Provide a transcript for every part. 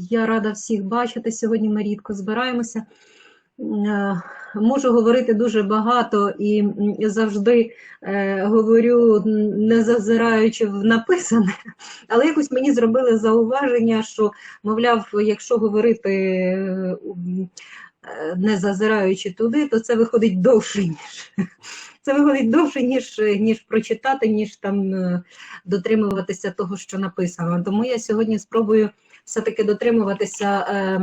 Я рада всіх бачити. Сьогодні ми рідко збираємося. Е, Можу говорити дуже багато і завжди е, говорю, не зазираючи в написане, але якось мені зробили зауваження, що, мовляв, якщо говорити е, не зазираючи туди, то це виходить довше, ніж це виходить довше, ніж, ніж прочитати, ніж там дотримуватися того, що написано. Тому я сьогодні спробую все-таки дотримуватися е,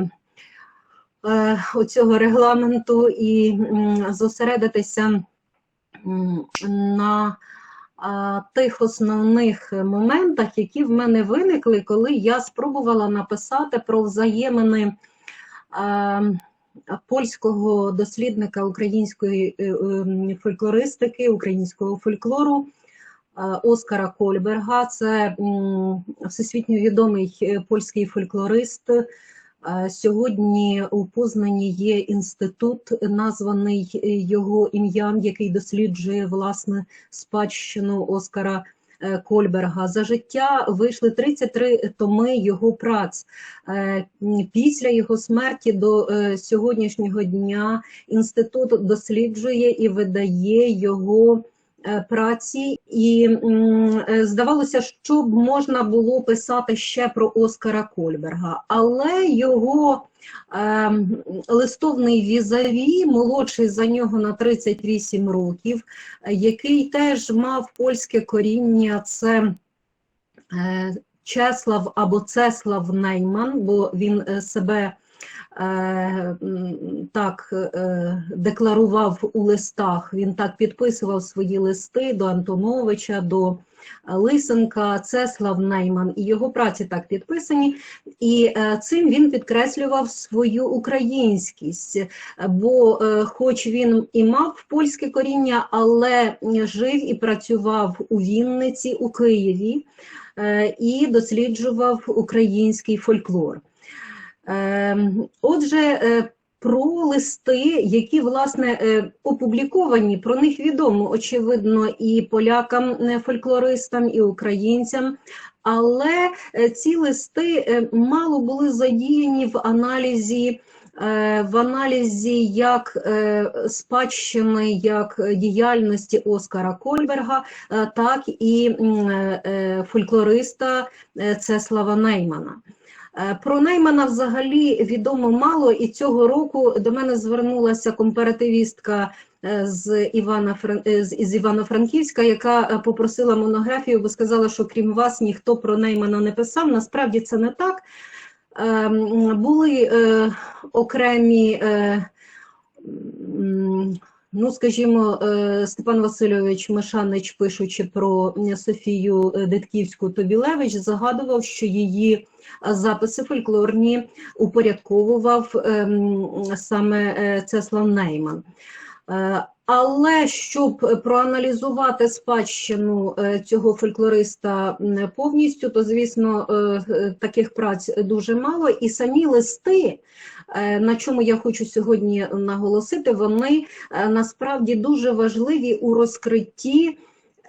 е, оцього регламенту і м, зосередитися м, на тих основних моментах, які в мене виникли, коли я спробувала написати про взаємини. е, Польського дослідника української е, е, фольклористики, українського фольклору Оскара Кольберга. Це всесвітньо відомий е, польський фольклорист. Сьогодні у Познані є інститут, названий е, його ім'ям, який досліджує власне спадщину Оскара е, Кольберга. За життя вийшли 33 томи його праць. Після його смерті до сьогоднішнього дня інститут досліджує і видає його праці, і е, здавалося, що б можна було писати ще про Оскара Кольберга, але його е, листовний візаві, молодший за нього на 38 років, е, який теж мав польське коріння, це е, Чеслав або Цеслав Нейман, бо він е, себе е, так е, декларував у листах, він так підписував свої листи до Антоновича, до Лисенка, Цеслав Нейман, і його праці так підписані. І е, цим він підкреслював свою українськість, е, бо е, хоч він і мав польське коріння, але жив і працював у Вінниці, у Києві е, і досліджував український фольклор. Е, Отже, е, про листи, які власне е, опубліковані, про них відомо, очевидно, і полякам, е, фольклористам, і українцям. Але ці листи мало були задіяні в аналізі. В аналізі як спадщини, як діяльності Оскара Кольберга, так і фольклориста Цеслава Неймана. Е, Про Неймана взагалі відомо мало, і цього року до мене звернулася компаративістка е, з Івана е, з Івано-Франківська, яка попросила монографію, бо сказала, що крім вас ніхто про Неймана не писав. Насправді це не так. Ем, Були окремі. Ну, скажімо, е, Степан Васильович Мишанич, пишучи про е, Софію е, Детківську Тобілевич, загадував, що її записи фольклорні упорядковував ем, саме Цеслав Нейман. Але щоб проаналізувати спадщину цього фольклориста повністю, то звісно таких праць дуже мало, і самі листи, на чому я хочу сьогодні наголосити, вони е, насправді дуже важливі у розкритті.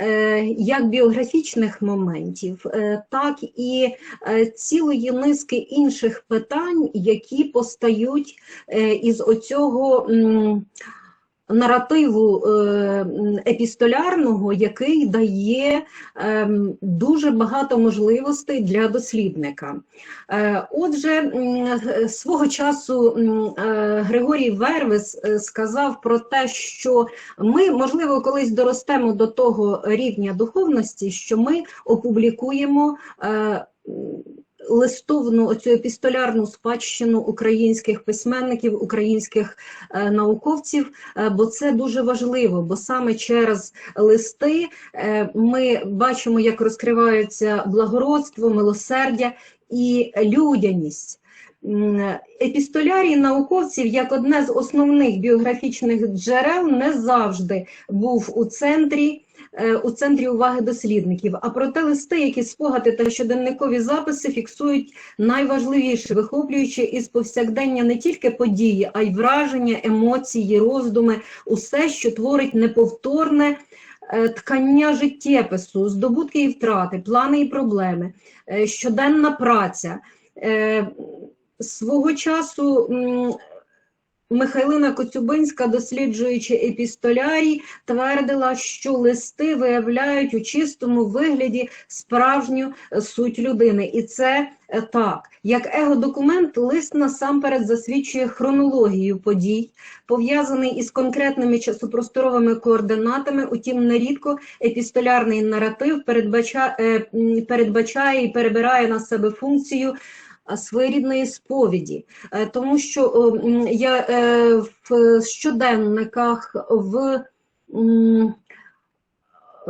е, Як біографічних моментів, е, так і е, цілої низки інших питань, які постають е, із оцього наративу е, епістолярного, який дає ем, дуже багато можливостей для дослідника. Е, Отже, е, свого часу е, Григорій Вервес е, сказав про те, що ми, можливо, колись доростемо до того рівня духовності, що ми опублікуємо. Листовну оцю епістолярну спадщину українських письменників, українських е, науковців, е, бо це дуже важливо, бо саме через листи е, ми бачимо, як розкриваються благородство, милосердя і людяність. Епістолярій науковців як одне з основних біографічних джерел не завжди був у центрі. Е, У центрі уваги дослідників, а проте листи, які спогади та щоденникові записи фіксують найважливіше, вихоплюючи із повсякдення не тільки події, а й враження, емоції, роздуми, усе, що творить неповторне е, ткання життєпису, здобутки і втрати, плани і проблеми, е, щоденна праця. Свого часу Михайлина Коцюбинська, досліджуючи епістолярій, твердила, що листи виявляють у чистому вигляді справжню суть людини. І це е, так. Як его-документ, лист насамперед засвідчує хронологію подій, пов'язаний із конкретними часопросторовими координатами, утім, нерідко епістолярний наратив передбача, е, передбачає і перебирає на себе функцію своєрідної сповіді, Е, тому що я е, в щоденниках, в,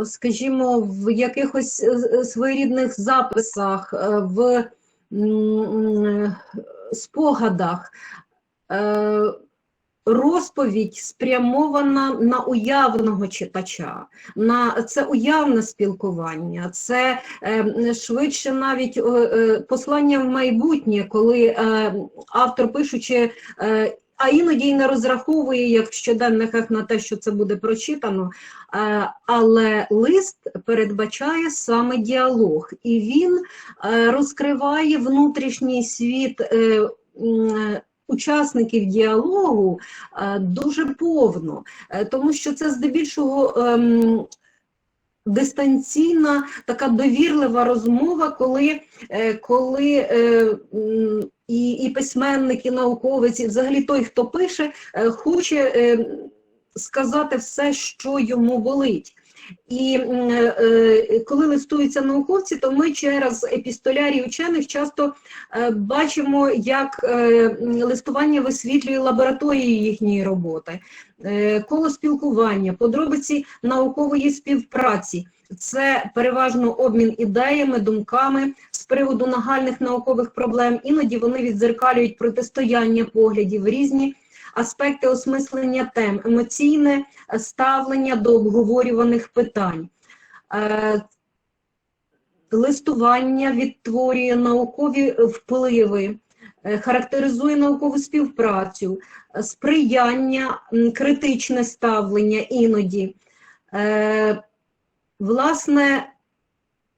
скажімо, в якихось е, е, своєрідних записах, е, в спогадах. Розповідь спрямована на уявного читача, на це уявне спілкування, це е, швидше навіть е, е, послання в майбутнє, коли автор пишучи, а іноді й не розраховує, як в щоденниках на те, що це буде прочитано, але лист передбачає саме діалог, і він розкриває внутрішній світ. Учасників діалогу е, дуже повно, е, тому що це здебільшого ем, дистанційна, така довірлива розмова, коли, е, коли і, і письменник, і науковець, і взагалі той, хто пише, хоче е, сказати все, що йому болить. І е, коли листуються науковці, то ми через епістолярій учених часто е, бачимо, як е, листування висвітлює лабораторії їхньої роботи, е, коло спілкування, подробиці наукової співпраці. Це переважно обмін ідеями, думками з приводу нагальних наукових проблем. Іноді вони відзеркалюють протистояння поглядів, різні аспекти осмислення тем, емоційне е, ставлення до обговорюваних питань. Е, Листування відтворює наукові впливи, е, характеризує наукову співпрацю, сприяння, критичне ставлення іноді. Власне,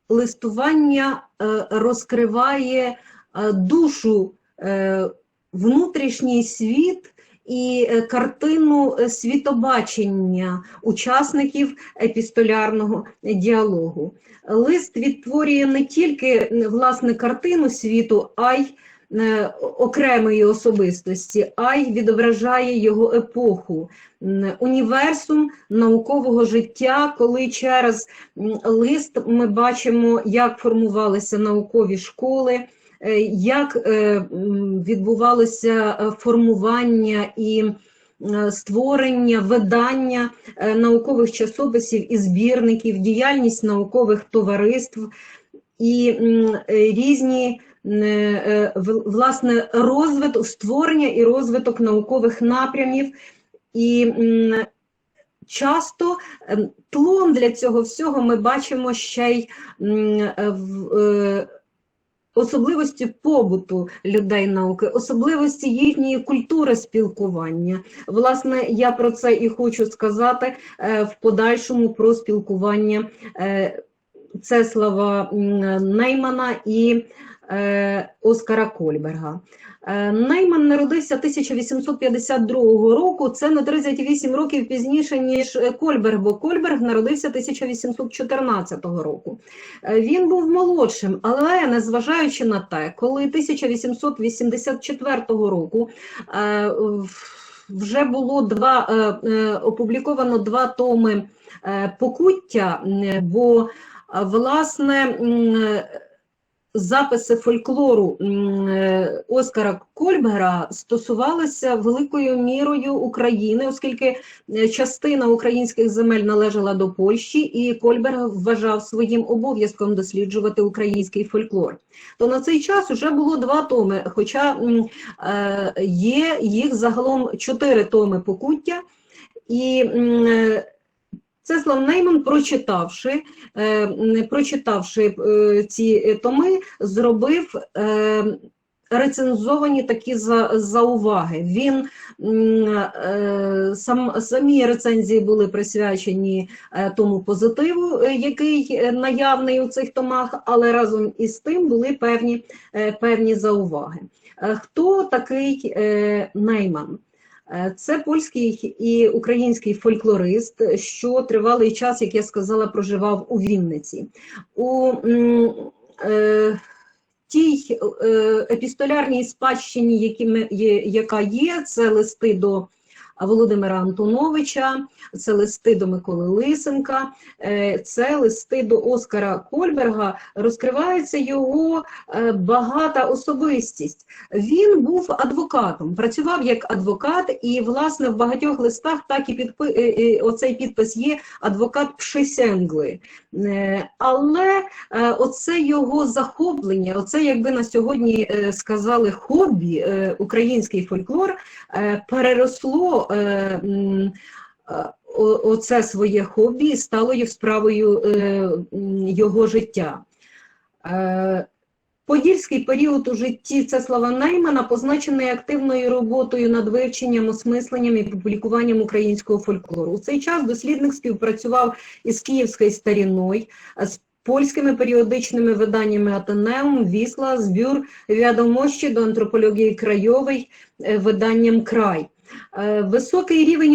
листування розкриває душу, внутрішній світ і е, картину е, світобачення учасників епістолярного діалогу. Лист відтворює не тільки власне картину світу, а й е, окремої особистості, а й відображає його епоху, універсум наукового життя, коли через лист ми бачимо, як формувалися наукові школи, як е, відбувалося е, формування і е, створення, видання е, наукових часописів і збірників, діяльність наукових товариств і е, різні е, власне розвиток, створення і розвиток наукових напрямів. І часто ем, тлом для цього всього ми бачимо ще й е, в- е, особливості побуту людей науки, особливості їхньої культури спілкування. Власне, я про це і хочу сказати е, в подальшому про спілкування е, Цеслава Неймана і е, Оскара Кольберга. Е, Нейман народився 1852 року, це на 38 років пізніше, ніж е, Кольберг, бо Кольберг народився 1814 року. Е, Він був молодшим, але незважаючи на те, коли 1884 року вже було два опубліковано два томи покуття, бо власне записи фольклору е, Оскара Кольбера стосувалися великою мірою України, оскільки е, частина українських земель належала до Польщі, і Кольберг вважав своїм обов'язком досліджувати український фольклор. То на цей час вже було два томи, хоча е, є їх загалом чотири томи покуття. І м, е, Цеслав Нейман, прочитавши, е, прочитавши е, ці томи, зробив е, рецензовані такі за, зауваги. Він е, сам, самі рецензії були присвячені е, тому позитиву, е, який е, наявний у цих томах, але разом із тим були певні, е, певні зауваги. Е, Хто такий е, Нейман? Е, Це польський і український фольклорист, що тривалий час, як я сказала, проживав у Вінниці. У е, тій е, епістолярній спадщині, які ми, яка є, це листи до Володимира Антоновича, це листи до Миколи Лисенка, е, це листи до Оскара Кольберга. Розкривається його е, багата особистість. Він був адвокатом, працював як адвокат, і власне в багатьох листах так і підпи... е, оцей підпис є адвокат Пшесенгли. Але оце його захоплення, оце, якби на сьогодні сказали, хобі, український фольклор переросло. Е, е, Оце своє хобі стало справою е, його життя. Подільський період у житті Цеслава Неймана позначений активною роботою над вивченням, осмисленням і публікуванням українського фольклору. У цей час дослідник співпрацював із Київською старіною, з польськими періодичними виданнями Атенеум, Вісла, збір відомощі до антропології крайової, е, виданням Край. Е, Високий рівень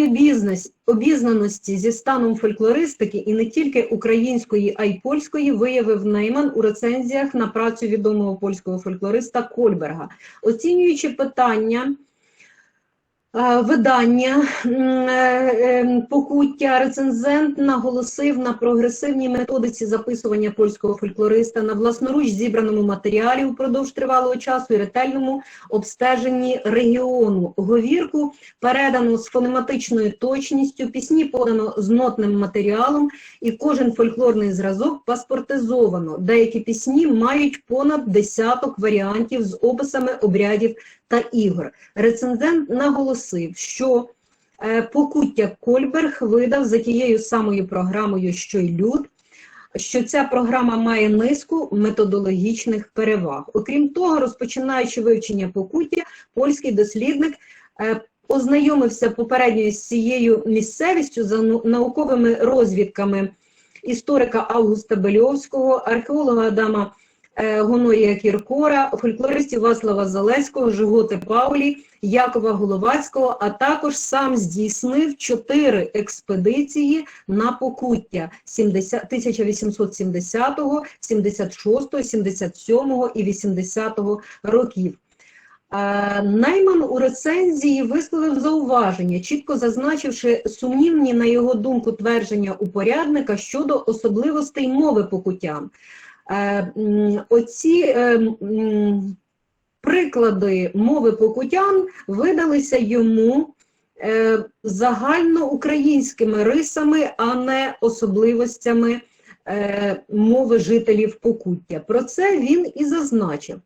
обізнаності зі станом фольклористики і не тільки української, а й польської виявив Нейман у рецензіях на працю відомого польського фольклориста Кольберга. Оцінюючи питання видання м, е, е, покуття, рецензент наголосив на прогресивній методиці записування польського фольклориста, на власноруч зібраному матеріалі упродовж тривалого часу і ретельному обстеженні регіону. Говірку передано з фонематичною точністю, пісні подано з нотним матеріалом, і кожен фольклорний зразок паспортизовано. Деякі пісні мають понад десяток варіантів з описами обрядів та ігор. Рецензент наголосив, що е, покуття Кольберг видав за тією самою програмою, що й люд, що ця програма має низку методологічних переваг. Окрім того, розпочинаючи вивчення покуття, польський дослідник е, ознайомився попередньо з цією місцевістю за науковими розвідками історика Августа Бельовського, археолога Адама Гонорія Кіркора, фольклористів Васлава Залеського, Жиготи Паулі, Якова Головацького, а також сам здійснив чотири експедиції на Покуття 70 1870, 76, 77 і 80 років. Е, Найман у рецензії висловив зауваження, чітко зазначивши сумнівні, на його думку, твердження упорядника щодо особливостей мови покуттям. Е, Оці е, приклади мови покутян видалися йому е, загальноукраїнськими рисами, а не особливостями мови жителів Покуття. Про це він і зазначив.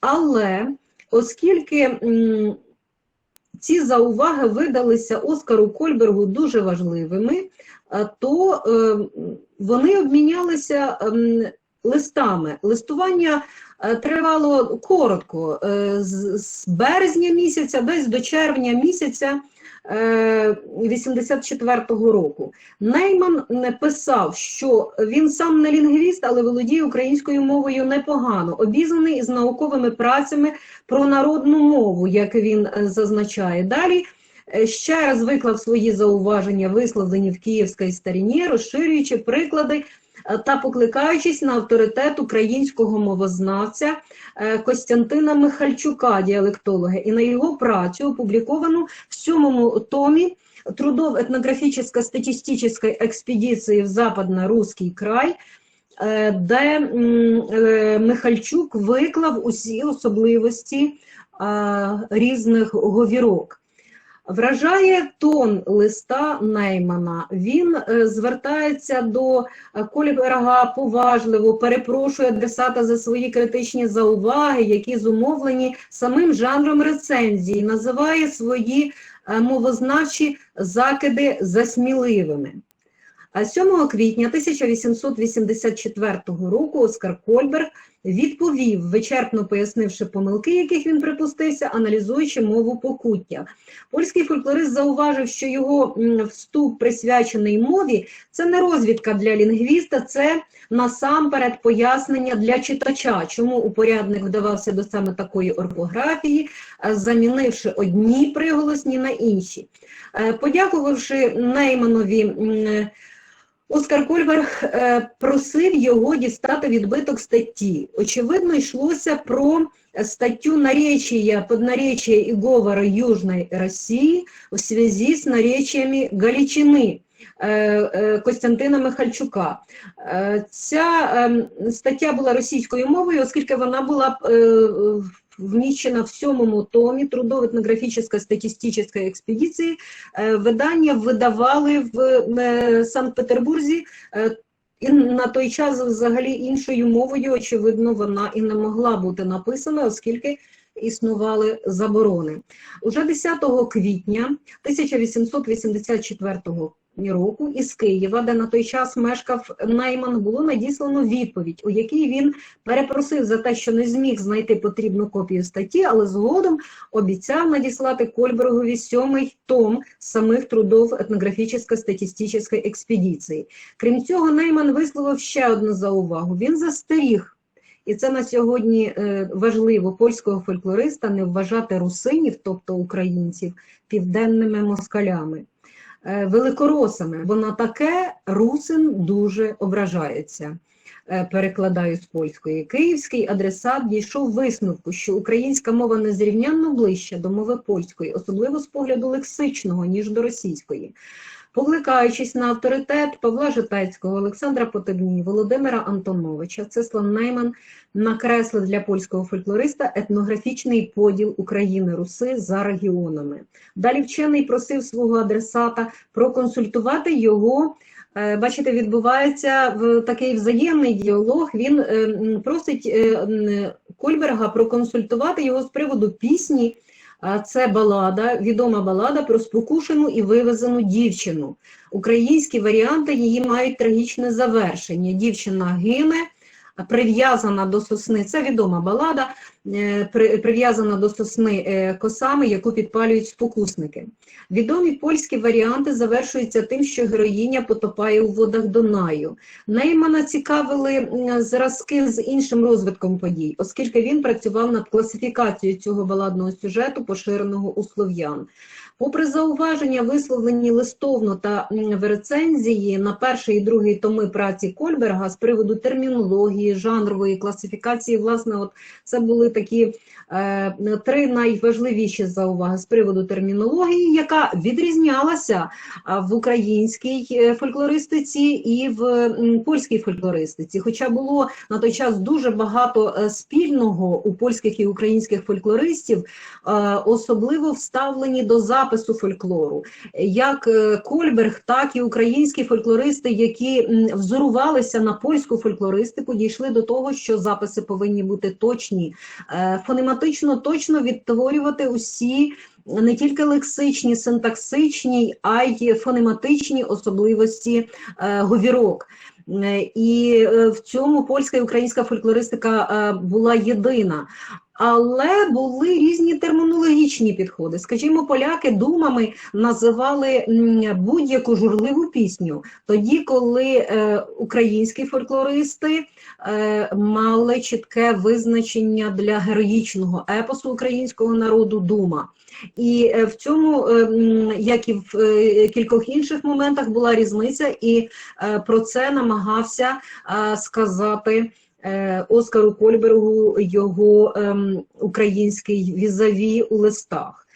Але оскільки ці зауваги видалися Оскару Кольбергу дуже важливими, то вони обмінялися ем, листами. Листування е, тривало коротко, е, з, березня місяця десь до червня місяця е, 84-го року. Нейман не писав, що він сам не лінгвіст, але володіє українською мовою непогано, обізнаний із науковими працями про народну мову, як він е, зазначає. Далі е, ще раз виклав свої зауваження, висловлені в Київській старіні, розширюючи приклади е, та покликаючись на авторитет українського мовознавця е, Костянтина Михальчука, діалектолога, і на його працю, опубліковану в сьомому томі трудов этнографическо-статистической экспедиции в Западно-Русский край, е, де е, Михальчук виклав усі особливості різних говірок. Вражає тон листа Неймана. Він е, звертається до е, Кольберга поважливо, перепрошує адресата за свої критичні зауваги, які зумовлені самим жанром рецензії, називає свої е, мовознавчі закиди засміливими. А 7 квітня 1884 року Оскар Кольберг відповів, вичерпно пояснивши помилки, яких він припустився, аналізуючи мову покуття. Польський фольклорист зауважив, що його вступ присвячений мові це не розвідка для лінгвіста, це насамперед пояснення для читача, чому упорядник вдавався до саме такої орфографії, е, замінивши одні приголосні на інші. Е, Подякувавши Нейманові, Оскар Кольберг е, просив його дістати відбиток статті. Очевидно, йшлося про статтю наречия, поднаречия и говора Южной России в связи с наречиями Галичини е, е, Костянтина Михальчука. Ця ем, стаття була російською мовою, оскільки вона була вміщена в сьомому томі трудово-етнографічної статистичної експедиції. Е, Видання видавали в е, Санкт-Петербурзі. е, І на той час взагалі іншою мовою, очевидно, вона і не могла бути написана, оскільки існували заборони. Уже 10 квітня 1884 року із Києва, де на той час мешкав Найман, було надіслано відповідь, у якій він перепросив за те, що не зміг знайти потрібну копію статті, але згодом обіцяв надіслати Кольбергові сьомий том самих трудов етнографічно-статистичної експедиції. Крім цього, Нейман висловив ще одну заувагу. Він застеріг, і це на сьогодні е, важливо, польського фольклориста не вважати русинів, тобто українців, південними москалями, великоросами, бо на таке русин дуже ображається. Е, Перекладаю з польської. Київський адресат дійшов висновку, що українська мова незрівнянно ближча до мови польської, особливо з погляду лексичного, ніж до російської. Покликаючись на авторитет Павла Житецького, Олександра Потебні, Володимира Антоновича, Цислав Нейман накреслив для польського фольклориста етнографічний поділ України Руси за регіонами. Далі вчений просив свого адресата проконсультувати його. Е, Бачите, відбувається такий взаємний діалог. Він е, просить е, Кольберга проконсультувати його з приводу пісні. Це балада, відома балада про спокушену і вивезену дівчину. Українські варіанти її мають трагічне завершення. Дівчина гине, прив'язана до сосни. Це відома балада, прив'язана до сосни е, косами, яку підпалюють спокусники. Відомі польські варіанти завершуються тим, що героїня потопає у водах Дунаю. Неймана цікавили зразки з іншим розвитком подій, оскільки він працював над класифікацією цього баладного сюжету, поширеного у слов'ян. Попри зауваження, висловлені листовно та в рецензії на перший і другий томи праці Кольберга з приводу термінології, жанрової класифікації, власне, от це були такі е, три найважливіші зауваги з приводу термінології, яка відрізнялася в українській е, фольклористиці і в польській фольклористиці. Хоча було на той час дуже багато е, спільного у польських і українських фольклористів, е, особливо вставлені до запису фольклору. Як е, Кольберг, так і українські фольклористи, які взорувалися на польську фольклористику, дійшли до того, що записи повинні бути точні, е, фонематично точно відтворювати усі не тільки лексичні, синтаксичні, а й фонематичні особливості е, говірок. І в цьому польська і українська фольклористика була єдина. Але були різні термінологічні підходи. Скажімо, поляки думами називали будь-яку журливу пісню, тоді, коли е, українські фольклористи е, мали чітке визначення для героїчного епосу українського народу дума. І е, в цьому, як і в кількох інших моментах, була різниця, і про це намагався сказати Оскару Кольбергу його ем, український візаві у листах.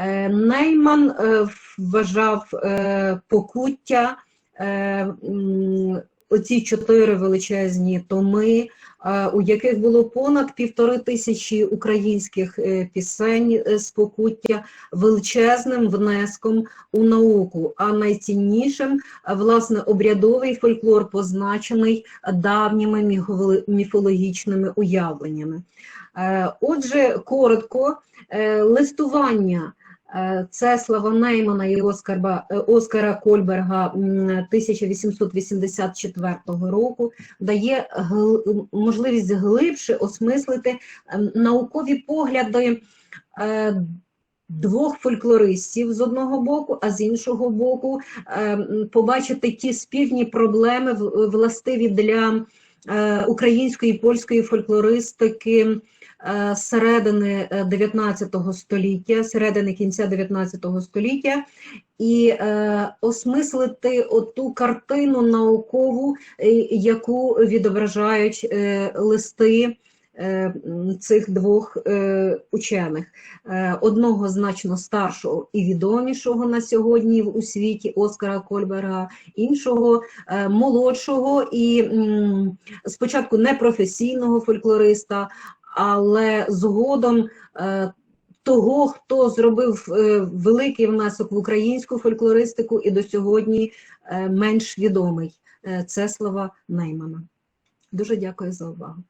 Е, Нейман е, вважав е, покуття, е, оці чотири величезні томи, е, у яких було понад півтори тисячі українських е, пісень е, з покуття, величезним внеском у науку, а найціннішим, е, власне, обрядовий фольклор, позначений давніми міфологічними уявленнями. Е, Отже, коротко, е, листування Е, Цеслава Неймана і Оскара, е, Оскара Кольберга 1884 року. Дає можливість глибше осмислити ем, наукові погляди е, двох фольклористів з одного боку, а з іншого боку ем, побачити ті спільні проблеми, властиві для української і польської фольклористики середини е, 19 століття, середини кінця 19 століття, і е, осмислити оту картину наукову, е, яку відображають е, листи е, цих двох е, учених. Е, Одного значно старшого і відомішого на сьогодні в- у світі Оскара Кольбера, іншого е, молодшого і спочатку непрофесійного фольклориста, але згодом е, того, хто зробив е, великий внесок в українську фольклористику і до сьогодні е, менш відомий. Це слова Неймана. Дуже дякую за увагу.